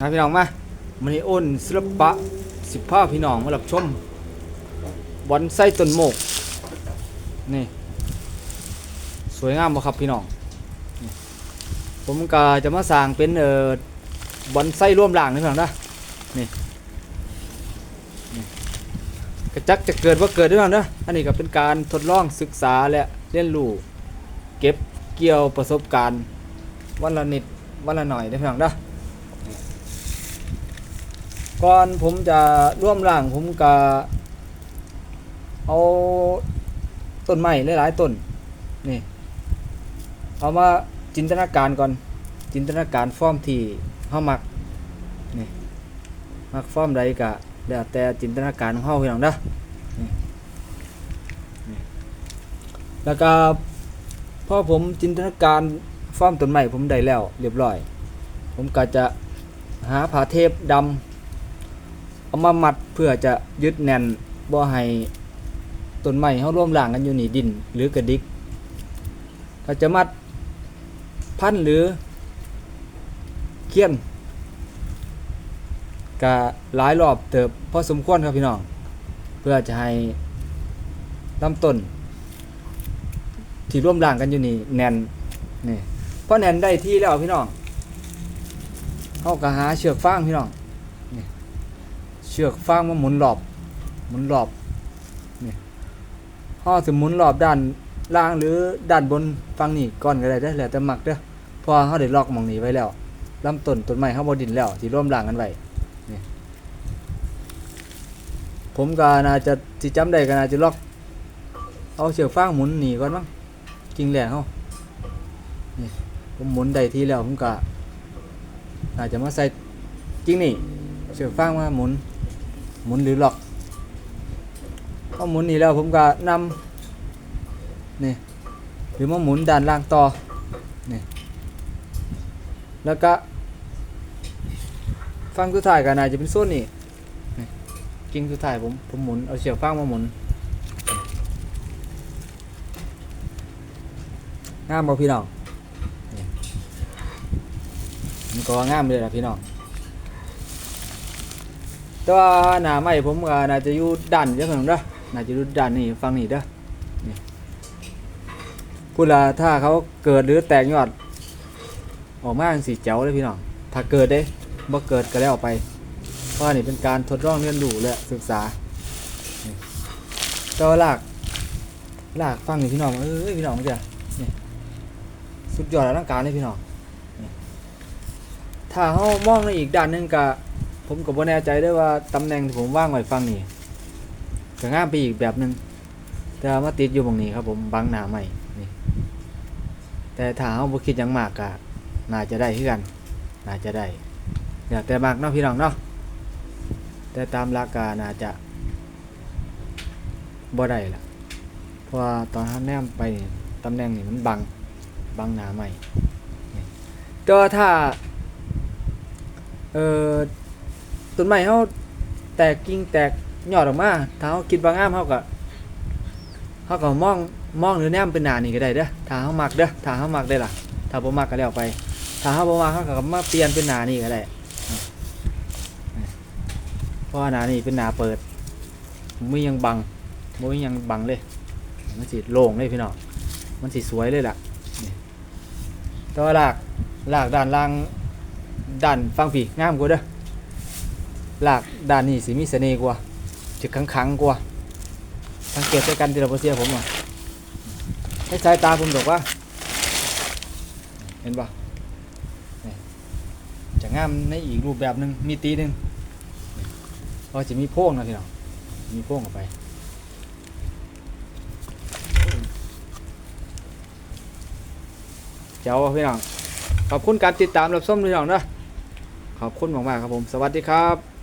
นะพี่น้องมามันนี้อ้นศิลปะสิบผ้าพี่น้องมารับชมบอนไส้ต้นโมก นี่ สวยงามบ่ครับพี่น้อง ผมก็จะมาสร้างเป็นเอ่อบอนไส้ร่วมร่างนี่พี่น้องนะนี่นี่กระจักจะเกิดว่าเกิดด้วยพี่น้องนะอันนี้ก็เป็นการทดลองศึกษาและเรียนรู้เก็บเกี่ยวประสบการณ์ วันละนิดวันละหน่อยได้พี่น้องนะ ก่อนผมจะร่วมร่างผมก็เอาต้นไม้หลายๆต้นนี่เอามาจินตนาการก่อน จินตนาการฟอร์มที่เฮามักนี่มักฟอร์มใดก็แล้วแต่จินตนาการของเฮาพี่น้องเด้อนี่นี่แล้วก็พอผมจินตนาการฟอร์มต้นไม้ผมได้แล้ว เรียบร้อย ผมก็จะหาผ้าเทปดำ เอามามัดเพื่อจะยึดแน่นบ่ให้ต้นไม้เขาร่วมร่างกันอยู่นี่ดินหรือกระดิกก็จะมัดพันหรือเคียนก็หลายรอบเติบพอสมควรครับพี่น้อง เพื่อจะให้ลำต้น ที่ร่วมร่างกันอยู่นี่แน่นนี่พอแน่นได้ที่แล้วพี่น้องเขาก็หาเชือกฟางพี่น้อง ชือกฟางมาหมุนรอบ หมุนรอบนี่ห่อสหมุนรอบด้านล่างหรือด้านบนฟังนี่ก่อนก็ได้เด้อแล้วแต่หมักเด้อพอเขาได้ล็อกมองนี้ไว้แล้วลำต้นต้นไม้เขาบดินแล้วที่ร่วมร่างกันไว้นี่ผมก็น่าจะที่จำได้ก็น่าจะล็อก เอาเชือกฟางหมุนหนีก่อนมั้งจริงแหละเขานี่ผมหมุนได้ทีแล้วผมก็น่าจะมาใส่จริงนี่เชือกฟางมาหมุน หมุนหรือล็อกพอหมุนนี่แล้วผมก็นำนี่หรือมาหมุนด้านล่างต่อนี่แล้วก็ฟังสุดท้ายก็น่าจะเป็นโซนนี่กิ่งสุดท้ายผมผมหมุนเอาเชือกฟางมาหมุนงามบ่พี่น้องนี่มันก็งามเลยล่ะพี่น้อง แต่ว่าหน้าไม้ผมก็น่าจะอยู่ด้านเดียวกันเด้อน่าจะอยู่ด้านนี้ฝั่งนี้เด้อนี่พูดละถ้าเขาเกิดหรือแตกยอด ออกมาจังสีเจ๋วเลยพี่น้องถ้าเกิดเด้บ่เกิดก็แล้วไปเพราะนี่เป็นการทดลองเรียนรู้และศึกษาแต่ว่าลากหลากฟังนี่พี่น้องเอ้ยพี่น้องจ้ะนี่สุดยอดอลังการเลยพี่น้องถ้าเขามองในอีกด้านนึงก็ ผมก็บ่แน่ใจได้ว่าตำแหน่งที่ผมว่างไว้ฟังนี่ก็ง่ามไปอีกแบบหนึงแต่ว่ามาติดอยู่ตรงนี้ครับ ผมบังหน้าใหม่นี่แต่ถ้าเฮาบ่คิดหยังมากก็น่าจะได้คือกัน น่าจะได้อยากแต่มากเนาะพี่น้องเนาะแต่ตามหลัการน่าจะบ่ได้ล่ะเพราะว่าตอนเฮาแนมไปนี่ตำแหน่งนี่มันบังบังหน้าใหม่แต่ว่าถ้าเอ่อ ต้นไม้เขาแตกกิ่งแตกยอดออกมาถ้าเขาคิดว่างามเขาก็เขาก็มองมองหรือแนมเป็นหนานี่ก็ได้เด้อถ้าเขามักเด้อถ้าเขามักได้ล่ะ ถ้าบ่มักก็แล้วไป ถ้าเขาบ่มักเขาก็มาเปลี่ยนเป็นหนานี่ก็ได้เพราะว่าหนานี่เป็นหนาเปิดไม่ยังบังไม่ยังบังเลย มันสิโล่งเลยพี่น้องมันสิสวยเลยล่ะแตัวาลากลากด้านล่างด้านฟังผีงามกว่าเด้อ หลากด้านนี้สิมีเสน่ห์กว่าจะขังขังๆกว่าสังเกตด้วยกันทีละเร์เซ็นต์ผมหน่อให้สายตาผมบอกว่า เห็นปะนี่จะงามในอีกรูปแบบหนึ่งมีตีหนึ่งพราะจะมีโพ่งนะพี่น้องมีโพ่งออกไปเจ้าพี่น้องขอบคุณการติดตามรับชมพี่น้องนะขอบคุณมากๆครับผม สวัสดีครับ